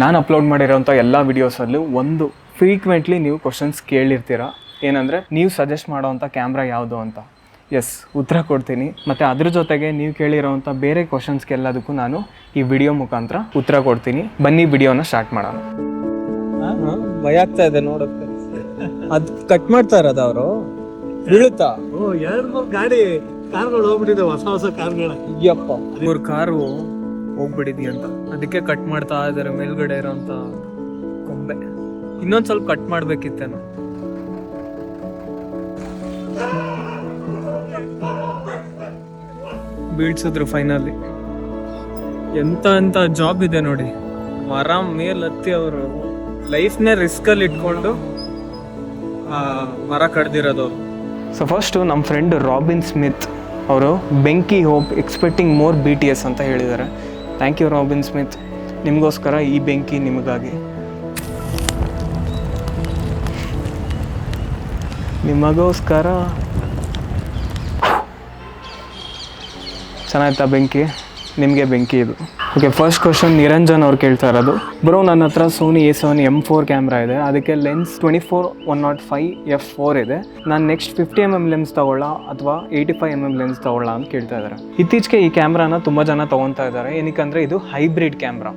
ನಾನು ಅಪ್ಲೋಡ್ ಮಾಡಿರೋಂಥ ಎಲ್ಲ ವೀಡಿಯೋಸಲ್ಲೂ ಒಂದು ಫ್ರೀಕ್ವೆಂಟ್ಲಿ ನೀವು ಕ್ವಶನ್ಸ್ ಕೇಳಿರ್ತೀರ. ಏನಂದರೆ ನೀವು ಸಜೆಸ್ಟ್ ಮಾಡೋವಂಥ ಕ್ಯಾಮ್ರಾ ಯಾವುದು ಅಂತ? ಎಸ್ ಉತ್ತರ ಕೊಡ್ತೀನಿ. ಮತ್ತು ಅದ್ರ ಜೊತೆಗೆ ನೀವು ಕೇಳಿರೋವಂಥ ಬೇರೆ ಕ್ವಶನ್ಸ್ಗೆಲ್ಲದಕ್ಕೂ ನಾನು ಈ ವಿಡಿಯೋ ಮುಖಾಂತರ ಉತ್ತರ ಕೊಡ್ತೀನಿ. ಬನ್ನಿ ವಿಡಿಯೋನ ಸ್ಟಾರ್ಟ್ ಮಾಡೋಣ. ಭಯ ಆಗ್ತಾ ಇದೆ ನೋಡಕ್ಕೆ ಅದು ಕಟ್ ಮಾಡ್ತಾ ಇರೋದು ಅವರು. ಬೀಳುತ್ತಾ? ಓ ಎರಡು ಮೂರ್ ಗಾಡಿ ಕಾರ್ಗಳು ಹೋಗ್ಬಿಟ್ಟಿದೆ ಹೊಸ ಹೊಸ ಕಾರ್ಗಳು. ಅಯ್ಯಪ್ಪ ಮೂರು ಕಾರು. ಹೋಗ್ಬಿಟ್ಟಿದ್ವಿ ಅಂತ. ಅದಕ್ಕೆ ಕಟ್ ಮಾಡ್ತಾ ಇದ್ದಾರೆ ಮೇಲ್ಗಡೆ ಇರೋಂಥ ಕೊಂಬೆ. ಇನ್ನೊಂದು ಸ್ವಲ್ಪ ಕಟ್ ಮಾಡಬೇಕಿತ್ತೇನೋ. ಬೀಳ್ಸಿದ್ರು ಫೈನಲಿ ಎಂತ ಎಂತ ಜಾಬ್ ಇದೆ ನೋಡಿ. ಮರ ಮೇಲ್ ಹತ್ತಿ ಅವರು ಲೈಫ್ನೇ ರಿಸ್ಕಲ್ಲಿ ಇಟ್ಕೊಂಡು ಮರ ಕಡ್ದಿರೋದು ಸೊ ಫಸ್ಟು ನಮ್ಮ ಫ್ರೆಂಡ್ ರಾಬಿನ್ ಸ್ಮಿತ್ ಅವರು ಬೆಂಕಿ hope expecting more B T S ಅಂತ ಹೇಳಿದ್ದಾರೆ. ಥ್ಯಾಂಕ್ ಯು ರಾಬಿನ್ ಸ್ಮಿತ್ ನಿಮಗೋಸ್ಕರ ಈ ಬೆಂಕಿ ನಿಮಗಾಗಿ. ನಿಮಗೋಸ್ಕರ. ಚೆನ್ನಾಯ್ತಾ ಬೆಂಕಿ? ನಿಮಗೆ ಬೆಂಕಿ ಇದು. ಓಕೆ ಫಸ್ಟ್ ಕ್ವಶನ್ ನಿರಂಜನ್ ಅವ್ರು ಕೇಳ್ತಾ ಇರೋದು. ಬ್ರೋ ನನ್ನ ಹತ್ರ Sony A seven M four camera ಇದೆ. ಅದಕ್ಕೆ lens twenty four one not five F four ಇದೆ. ನಾನು next fifty M M lens ತಗೊಳ್ಳ ಅಥವಾ eighty five M M lens ತಗೊಳ್ಳ ಅಂತ ಕೇಳ್ತಾ ಇದ್ದಾರೆ ಇತ್ತೀಚೆಗೆ ಈ ಕ್ಯಾಮ್ರಾನ ತುಂಬ ಜನ ತೊಗೊತಾ ಇದ್ದಾರೆ ಏನಕ್ಕಂದರೆ ಇದು hybrid camera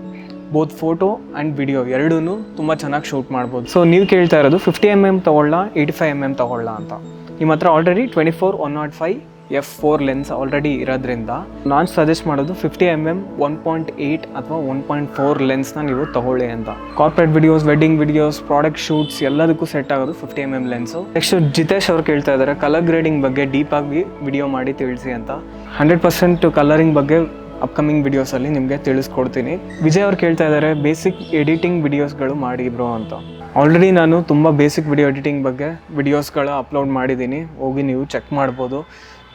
both photo and video ಎರಡೂ ತುಂಬ ಚೆನ್ನಾಗಿ ಶೂಟ್ ಮಾಡ್ಬೋದು. ಸೊ ನೀವು ಕೇಳ್ತಾ ಇರೋದು ಫಿಫ್ಟಿ ಎಂ ಎಂ ತೊಗೊಳ್ಳ ಏಯ್ಟಿ ಫೈವ್ ಎಂ ಎಂ ತೊಗೊಳ್ಳ ಅಂತ. ನಿಮ್ಮ ಹತ್ರ already twenty four one not five F four lens already ಇರೋದ್ರಿಂದ ನಾನು ಸಜೆಸ್ಟ್ ಮಾಡೋದು fifty M M one point eight ಅಥವಾ ಒನ್ ಪಾಯಿಂಟ್ ಫೋರ್ ಲೆನ್ಸ್ನ ನೀವು ತಗೊಳ್ಳಿ ಅಂತ. Corporate videos wedding videos product shoots ಎಲ್ಲದಕ್ಕೂ ಸೆಟ್ ಆಗೋದು fifty M M lens next Jitesh ಅವ್ರು ಕೇಳ್ತಾ ಇದ್ದಾರೆ ಕಲರ್ ಗ್ರೇಡಿಂಗ್ ಬಗ್ಗೆ ಡೀಪ್ ಆಗಿ ವಿಡಿಯೋ ಮಾಡಿ ತಿಳಿಸಿ ಅಂತ. ಹಂಡ್ರೆಡ್ ಪರ್ಸೆಂಟ್ ಕಲರಿಂಗ್ ಬಗ್ಗೆ ಅಪ್ಕಮಿಂಗ್ ವಿಡಿಯೋಸಲ್ಲಿ ನಿಮಗೆ ತಿಳಿಸ್ಕೊಡ್ತೀನಿ. ವಿಜಯ್ ಅವ್ರು ಕೇಳ್ತಾ ಇದ್ದಾರೆ ಬೇಸಿಕ್ ಎಡಿಟಿಂಗ್ ವಿಡಿಯೋಸ್ಗಳು ಮಾಡಿದ್ರು ಅಂತ. ಆಲ್ರೆಡಿ ನಾನು ತುಂಬ ಬೇಸಿಕ್ ವಿಡಿಯೋ ಎಡಿಟಿಂಗ್ ಬಗ್ಗೆ ವಿಡಿಯೋಸ್ಗಳು ಅಪ್ಲೋಡ್ ಮಾಡಿದ್ದೀನಿ. ಹೋಗಿ ನೀವು ಚೆಕ್ ಮಾಡ್ಬೋದು.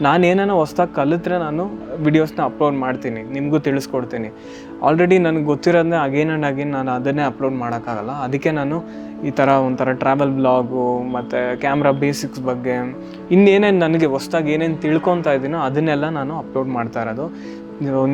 ನಾನು ಏನಾನ ಹೊಸ್ದಾಗಿ ಕಲಿತ್ರೆ ನಾನು ವಿಡಿಯೋಸ್ನ ಅಪ್ಲೋಡ್ ಮಾಡ್ತೀನಿ, ನಿಮಗೂ ತಿಳಿಸ್ಕೊಡ್ತೀನಿ. ಆಲ್ರೆಡಿ ನನಗೆ ಗೊತ್ತಿರೋದನ್ನೇ ಅಗೇನ್ ಆ್ಯಂಡ್ ಅಗೇನ್ ನಾನು ಅದನ್ನೇ ಅಪ್ಲೋಡ್ ಮಾಡೋಕ್ಕಾಗಲ್ಲ. ಅದಕ್ಕೆ ನಾನು ಈ ಥರ ಒಂಥರ ಟ್ರಾವೆಲ್ ಬ್ಲಾಗು ಮತ್ತು ಕ್ಯಾಮ್ರಾ ಬೇಸಿಕ್ಸ್ ಬಗ್ಗೆ ಇನ್ನೇನೇನು ನನಗೆ ಹೊಸ್ದಾಗಿ ಏನೇನು ತಿಳ್ಕೊತಾ ಇದ್ದೀನೋ ಅದನ್ನೆಲ್ಲ ನಾನು ಅಪ್ಲೋಡ್ ಮಾಡ್ತಾ ಇರೋದು.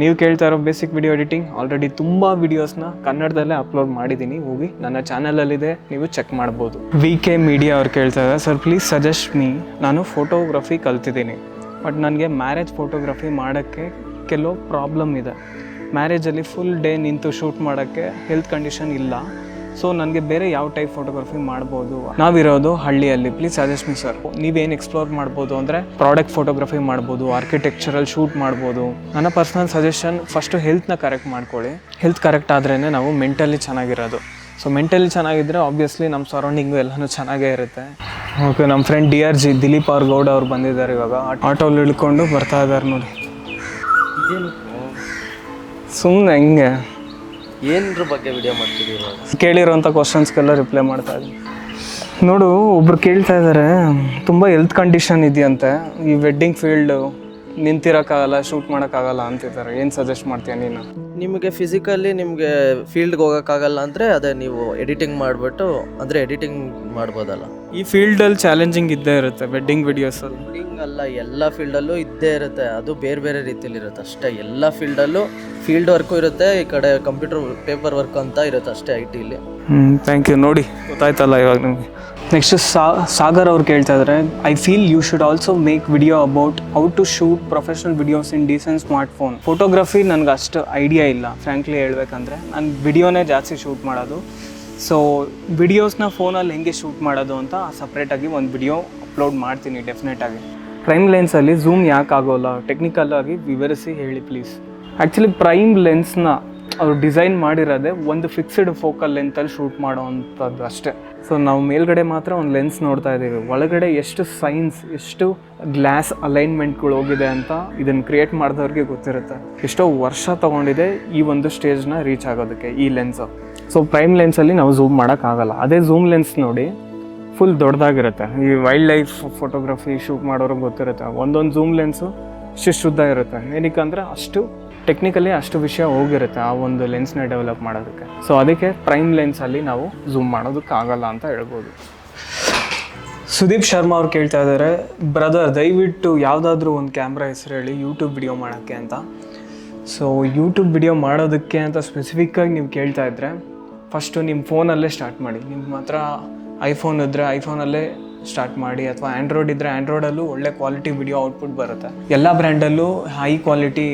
ನೀವು ಕೇಳ್ತಾ ಇರೋ ಬೇಸಿಕ್ ವಿಡಿಯೋ ಎಡಿಟಿಂಗ್ ಆಲ್ರೆಡಿ ತುಂಬ ವಿಡಿಯೋಸ್ನ ಕನ್ನಡದಲ್ಲೇ ಅಪ್ಲೋಡ್ ಮಾಡಿದ್ದೀನಿ. ಹೋಗಿ ನನ್ನ ಚಾನಲಲ್ಲಿದೆ ನೀವು ಚೆಕ್ ಮಾಡ್ಬೋದು. ವಿ ಕೆ ಮೀಡಿಯಾ ಅವ್ರು ಕೇಳ್ತಾ ಇದ್ದಾರೆ ಸರ್ ಪ್ಲೀಸ್ ಸಜೆಸ್ಟ್ ಮೀ ನಾನು ಫೋಟೋಗ್ರಫಿ ಕಲ್ತಿದ್ದೀನಿ. ಬಟ್ ನನಗೆ ಮ್ಯಾರೇಜ್ ಫೋಟೋಗ್ರಫಿ ಮಾಡೋಕ್ಕೆ ಕೆಲವು ಪ್ರಾಬ್ಲಮ್ ಇದೆ. ಮ್ಯಾರೇಜಲ್ಲಿ ಫುಲ್ ಡೇ ನಿಂತು ಶೂಟ್ ಮಾಡೋಕ್ಕೆ ಹೆಲ್ತ್ ಕಂಡೀಷನ್ ಇಲ್ಲ. ಸೊ ನನಗೆ ಬೇರೆ ಯಾವ ಟೈಪ್ ಫೋಟೋಗ್ರಫಿ ಮಾಡ್ಬೋದು? ನಾವಿರೋದು ಹಳ್ಳಿಯಲ್ಲಿ. Please suggest me sir. ನೀವೇನು ಎಕ್ಸ್ಪ್ಲೋರ್ ಮಾಡ್ಬೋದು ಅಂದರೆ ಪ್ರಾಡಕ್ಟ್ ಫೋಟೋಗ್ರಫಿ ಮಾಡ್ಬೋದು ಆರ್ಕಿಟೆಕ್ಚರಲ್ ಶೂಟ್ ಮಾಡ್ಬೋದು. ನನ್ನ ಪರ್ಸ್ನಲ್ ಸಜೆಷನ್ ಫಸ್ಟು ಹೆಲ್ತ್ನ ಕರೆಕ್ಟ್ ಮಾಡ್ಕೊಳ್ಳಿ. ಹೆಲ್ತ್ ಕರೆಕ್ಟ್ ಆದ್ರೇ ನಾವು ಮೆಂಟಲಿ ಚೆನ್ನಾಗಿರೋದು. ಸೊ ಮೆಂಟಲಿ ಚೆನ್ನಾಗಿದ್ದರೆ ಆಬ್ವಿಯಸ್ಲಿ ನಮ್ಮ ಸರೌಂಡಿಂಗು ಎಲ್ಲನೂ ಚೆನ್ನಾಗೇ ಇರುತ್ತೆ. ಓಕೆ ನಮ್ಮ friend D R G Dilip ಅವ್ರ ಗೌಡ ಅವ್ರು ಬಂದಿದ್ದಾರೆ ಇವಾಗ. ಆಟೋಲ್ಲಿ ಇಳ್ಕೊಂಡು ಬರ್ತಾ ಇದ್ದಾರೆ ನೋಡಿ. ಸುಮ್ಮನೆ ಹೆಂಗೆ. ಏನ್ರ ಬಗ್ಗೆ ವಿಡಿಯೋ ಮಾಡ್ತೀವಿ ಕೇಳಿರೋಂಥ ಕ್ವಶನ್ಸ್ಗೆಲ್ಲ ರಿಪ್ಲೈ ಮಾಡ್ತಾ ಇದ್ದೀನಿ. ನೋಡು ಒಬ್ರು ಕೇಳ್ತಾ ಇದ್ದಾರೆ ತುಂಬ ಹೆಲ್ತ್ ಕಂಡೀಷನ್ ಇದೆಯಂತೆ. ಈ ವೆಡ್ಡಿಂಗ್ ಫೀಲ್ಡು ನಿಂತಿರೋಕ್ಕಾಗಲ್ಲ ಶೂಟ್ ಮಾಡೋಕ್ಕಾಗಲ್ಲ ಅಂತಿದ್ದಾರೆ. ಏನು ಸಜೆಸ್ಟ್ ಮಾಡ್ತೀಯ ನೀನು? ನಿಮಗೆ ಫಿಸಿಕಲಿ ನಿಮಗೆ ಫೀಲ್ಡ್ಗೆ ಹೋಗೋಕ್ಕಾಗಲ್ಲ ಅಂದರೆ ಅದೇ ನೀವು ಎಡಿಟಿಂಗ್ ಮಾಡಿಬಿಟ್ಟು, ಅಂದರೆ ಎಡಿಟಿಂಗ್ ಮಾಡ್ಬೋದಲ್ಲ. ಈ ಫೀಲ್ಡಲ್ಲಿ ಚಾಲೆಂಜಿಂಗ್ ಇದ್ದೇ ಇರುತ್ತೆ ವೆಡ್ಡಿಂಗ್ ವಿಡಿಯೋಸಲ್ಲಿ ಎಡಿಟಿಂಗ್ ಅಲ್ಲ ಎಲ್ಲ ಫೀಲ್ಡಲ್ಲೂ ಇದ್ದೇ ಇರುತ್ತೆ. ಅದು ಬೇರೆ ಬೇರೆ ರೀತಿಯಲ್ಲಿ ಇರುತ್ತೆ ಅಷ್ಟೇ. ಎಲ್ಲ ಫೀಲ್ಡಲ್ಲೂ ಫೀಲ್ಡ್ ವರ್ಕು ಇರುತ್ತೆ ಈ ಕಡೆ ಕಂಪ್ಯೂಟರ್ ಪೇಪರ್ ವರ್ಕ್ ಅಂತ ಇರುತ್ತೆ ಅಷ್ಟೇ ಐ ಟಿಲಿ ಹ್ಞೂ ಥ್ಯಾಂಕ್ ಯು ನೋಡಿ ಗೊತ್ತಾಯ್ತಲ್ಲ ಇವಾಗ ನಿಮಗೆ. ನೆಕ್ಸ್ಟ್ ಸಾ ಸಾಗರ್ ಅವ್ರು ಕೇಳ್ತಾ ಇದ್ದಾರೆ I feel you should also make video about how to shoot professional videos in decent smartphone photography ನನಗೆ ಅಷ್ಟು ಐಡಿಯಾ ಇಲ್ಲ ಫ್ರ್ಯಾಂಕ್ಲಿ ಹೇಳ್ಬೇಕಂದ್ರೆ. ನಾನು ವಿಡಿಯೋನೇ ಜಾಸ್ತಿ ಶೂಟ್ ಮಾಡೋದು. ಸೊ ವಿಡಿಯೋಸ್ನ ಫೋನಲ್ಲಿ ಹೆಂಗೆ ಶೂಟ್ ಮಾಡೋದು ಅಂತ ಸಪ್ರೇಟಾಗಿ ಒಂದು ವಿಡಿಯೋ ಅಪ್ಲೋಡ್ ಮಾಡ್ತೀನಿ ಡೆಫಿನೆಟಾಗಿ ಪ್ರೈಮ್ ಲೆನ್ಸಲ್ಲಿ ಝೂಮ್ ಯಾಕೆ ಆಗೋಲ್ಲ? ಟೆಕ್ನಿಕಲ್ಲಾಗಿ ವಿವರಿಸಿ ಹೇಳಿ ಪ್ಲೀಸ್ ಆ್ಯಕ್ಚುಲಿ ಪ್ರೈಮ್ ಲೆನ್ಸ್ನ ಅವರು ಡಿಸೈನ್ ಮಾಡಿರೋದೇ ಒಂದು ಫಿಕ್ಸ್ಡ್ ಫೋಕಲ್ ಲೆಂತಲ್ಲಿ ಶೂಟ್ ಮಾಡೋವಂಥದ್ದು ಅಷ್ಟೇ. ಸೊ ನಾವು ಮೇಲ್ಗಡೆ ಮಾತ್ರ ಒಂದು ಲೆನ್ಸ್ ನೋಡ್ತಾ ಇದ್ದೀವಿ. ಒಳಗಡೆ ಎಷ್ಟು ಸೈನ್ಸ್ ಎಷ್ಟು ಗ್ಲಾಸ್ ಅಲೈನ್ಮೆಂಟ್ಗಳು ಹೋಗಿದೆ ಅಂತ ಇದನ್ನು ಕ್ರಿಯೇಟ್ ಮಾಡಿದವ್ರಿಗೆ ಗೊತ್ತಿರುತ್ತೆ. ಎಷ್ಟೋ ವರ್ಷ ತೊಗೊಂಡಿದೆ ಈ ಒಂದು ಸ್ಟೇಜ್ನ ರೀಚ್ ಆಗೋದಕ್ಕೆ ಈ ಲೆನ್ಸು ಸೊ ಪ್ರೈಮ್ ಲೆನ್ಸಲ್ಲಿ ನಾವು ಝೂಮ್ ಮಾಡೋಕ್ಕಾಗಲ್ಲ. ಅದೇ ಝೂಮ್ ಲೆನ್ಸ್ ನೋಡಿ ಫುಲ್ ದೊಡ್ಡದಾಗಿರುತ್ತೆ. ಈ ವೈಲ್ಡ್ ಲೈಫ್ ಫೋಟೋಗ್ರಫಿ ಶೂಟ್ ಮಾಡೋರಿಗೆ ಗೊತ್ತಿರುತ್ತೆ. ಒಂದೊಂದು ಝೂಮ್ ಲೆನ್ಸು ಅಷ್ಟು ಶುದ್ಧ ಇರುತ್ತೆ. ಏನಕ್ಕಂದ್ರೆ ಅಷ್ಟು ಟೆಕ್ನಿಕಲಿ ಅಷ್ಟು ವಿಷಯ ಹೋಗಿರುತ್ತೆ ಆ ಒಂದು ಲೆನ್ಸ್ನ ಡೆವಲಪ್ ಮಾಡೋದಕ್ಕೆ. ಸೊ ಅದಕ್ಕೆ ಪ್ರೈಮ್ ಲೆನ್ಸಲ್ಲಿ ನಾವು ಝೂಮ್ ಮಾಡೋದಕ್ಕಾಗಲ್ಲ ಅಂತ ಹೇಳ್ಬೋದು. ಸುದೀಪ್ ಶರ್ಮಾ ಅವ್ರು ಕೇಳ್ತಾ ಇದ್ದಾರೆ ಬ್ರದರ್ ದಯವಿಟ್ಟು ಯಾವುದಾದ್ರೂ ಒಂದು ಕ್ಯಾಮ್ರಾ ಹೆಸರು ಹೇಳಿ ಯೂಟ್ಯೂಬ್ ವಿಡಿಯೋ ಮಾಡೋಕ್ಕೆ ಅಂತ. ಸೊ ಯೂಟ್ಯೂಬ್ ವಿಡಿಯೋ ಮಾಡೋದಕ್ಕೆ ಅಂತ ಸ್ಪೆಸಿಫಿಕ್ಕಾಗಿ ನೀವು ಕೇಳ್ತಾ ಇದ್ದರೆ ಫಸ್ಟು ನಿಮ್ಮ ಫೋನಲ್ಲೇ ಸ್ಟಾರ್ಟ್ ಮಾಡಿ. ನಿಮ್ಮ ಹತ್ರ ಐಫೋನ್ ಇದ್ದರೆ ಐಫೋನಲ್ಲೇ ಸ್ಟಾರ್ಟ್ ಮಾಡಿ ಅಥವಾ ಆ್ಯಂಡ್ರಾಯ್ಡ್ ಇದ್ದರೆ ಆ್ಯಂಡ್ರಾಯ್ಡಲ್ಲೂ ಒಳ್ಳೆ ಕ್ವಾಲಿಟಿ ವಿಡಿಯೋ ಔಟ್ಪುಟ್ ಬರುತ್ತೆ. ಎಲ್ಲ ಬ್ರ್ಯಾಂಡಲ್ಲೂ ಹೈ ಕ್ವಾಲಿಟಿ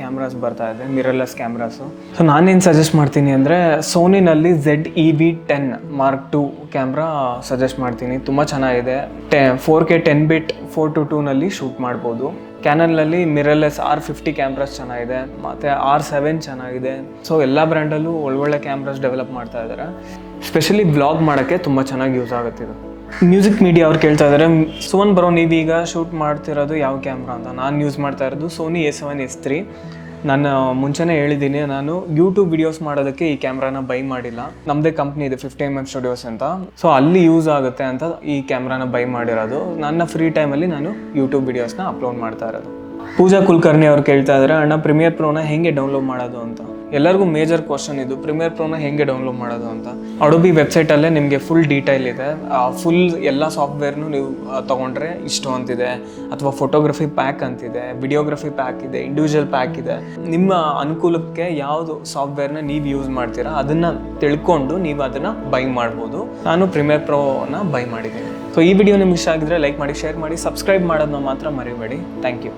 ಕ್ಯಾಮ್ರಾಸ್ ಬರ್ತಾ ಇದೆ ಮಿರರ್ಲೆಸ್ ಕ್ಯಾಮ್ರಾಸು ಸೊ ನಾನೇನು ಸಜೆಸ್ಟ್ ಮಾಡ್ತೀನಿ ಅಂದರೆ ಸೋನಿನಲ್ಲಿ Z E V ten mark two camera suggest ಮಾಡ್ತೀನಿ. ತುಂಬ ಚೆನ್ನಾಗಿದೆ. ಟೆ four K ten bit four two ಟೂನಲ್ಲಿ shoot ಮಾಡ್ಬೋದು. ಕ್ಯಾನನ್ನಲ್ಲಿ ಮಿರರ್ಲೆಸ್ ಆರ್ ಫಿಫ್ಟಿ ಕ್ಯಾಮ್ರಾಸ್ ಚೆನ್ನಾಗಿದೆ. ಮತ್ತು ಆರ್ ಸೆವೆನ್ ಚೆನ್ನಾಗಿದೆ. ಸೊ ಎಲ್ಲ ಬ್ರ್ಯಾಂಡಲ್ಲೂ ಒಳ್ಳೊಳ್ಳೆ ಕ್ಯಾಮ್ರಾಸ್ ಡೆವಲಪ್ ಮಾಡ್ತಾ ಇದ್ದಾರೆ ಸ್ಪೆಷಲಿ ಬ್ಲಾಗ್ ಮಾಡೋಕ್ಕೆ ತುಂಬ ಚೆನ್ನಾಗಿ ಯೂಸ್ ಆಗುತ್ತೆ ಇದು. ಮ್ಯೂಸಿಕ್ ಮೀಡಿಯಾ ಅವ್ರು ಕೇಳ್ತಾ ಇದ್ದಾರೆ ಸುವನ್ ಬರೋ, ನೀವೀಗ ಶೂಟ್ ಮಾಡ್ತಿರೋದು ಯಾವ ಕ್ಯಾಮ್ರಾ ಅಂತ? ನಾನು ಯೂಸ್ ಮಾಡ್ತಾ ಇರೋದು Sony A seven S three ನಾನು ಮುಂಚೆನೇ ಹೇಳಿದ್ದೀನಿ, ನಾನು ಯೂಟ್ಯೂಬ್ ವಿಡಿಯೋಸ್ ಮಾಡೋದಕ್ಕೆ ಈ ಕ್ಯಾಮ್ರಾನ ಬೈ ಮಾಡಿಲ್ಲ. ನಮ್ಮದೇ ಕಂಪ್ನಿ ಇದೆ ಫಿಫ್ಟಿ ಎಂ ಎಂ ಸ್ಟುಡಿಯೋಸ್ ಅಂತ. ಸೊ ಅಲ್ಲಿ ಯೂಸ್ ಆಗುತ್ತೆ ಅಂತ ಈ ಕ್ಯಾಮ್ರಾನ ಬೈ ಮಾಡಿರೋದು. ನನ್ನ ಫ್ರೀ ಟೈಮಲ್ಲಿ ನಾನು ಯೂಟ್ಯೂಬ್ ವಿಡಿಯೋಸ್ನ ಅಪ್ಲೋಡ್ ಮಾಡ್ತಾ ಇರೋದು. ಪೂಜಾ ಕುಲಕರ್ಣಿ ಅವ್ರು ಕೇಳ್ತಾ ಇದ್ದಾರೆ ಅಣ್ಣ ಪ್ರೀಮಿಯರ್ ಪ್ರೋನ ಹೇಗೆ ಡೌನ್ಲೋಡ್ ಮಾಡೋದು ಅಂತ? ಎಲ್ಲರಿಗೂ ಮೇಜರ್ ಕ್ವಶನ್ ಇದು. ಪ್ರೀಮಿಯರ್ ಪ್ರೋನ ಹೆಂಗೆ ಡೌನ್ಲೋಡ್ ಮಾಡೋದು ಅಂತ. ಅಡೋಬಿ ವೆಬ್ಸೈಟಲ್ಲೇ ನಿಮಗೆ ಫುಲ್ ಡೀಟೈಲ್ ಇದೆ. ಫುಲ್ ಎಲ್ಲ ಸಾಫ್ಟ್ವೇರ್ನು ನೀವು ತೊಗೊಂಡ್ರೆ ಇಷ್ಟು ಅಂತಿದೆ. ಅಥವಾ ಫೋಟೋಗ್ರಫಿ ಪ್ಯಾಕ್ ಅಂತಿದೆ ವಿಡಿಯೋಗ್ರಫಿ ಪ್ಯಾಕ್ ಇದೆ ಇಂಡಿವಿಜುವಲ್ ಪ್ಯಾಕ್ ಇದೆ. ನಿಮ್ಮ ಅನುಕೂಲಕ್ಕೆ ಯಾವುದು ಸಾಫ್ಟ್ವೇರ್ನ ನೀವು ಯೂಸ್ ಮಾಡ್ತೀರಾ, ಅದನ್ನು ತಿಳ್ಕೊಂಡು ನೀವು ಅದನ್ನು ಬೈ ಮಾಡ್ಬೋದು. ನಾನು ಪ್ರೀಮಿಯರ್ ಪ್ರೋನ ಬೈ ಮಾಡಿದ್ದೀನಿ. ಸೊ ಈ ವಿಡಿಯೋ ನಿಮ್ಗೆ ಇಷ್ಟ ಆಗಿದ್ರೆ ಲೈಕ್ ಮಾಡಿ ಶೇರ್ ಮಾಡಿ ಸಬ್ಸ್ಕ್ರೈಬ್ ಮಾಡೋದನ್ನ ಮಾತ್ರ ಮರಿಬೇಡಿ. Thank you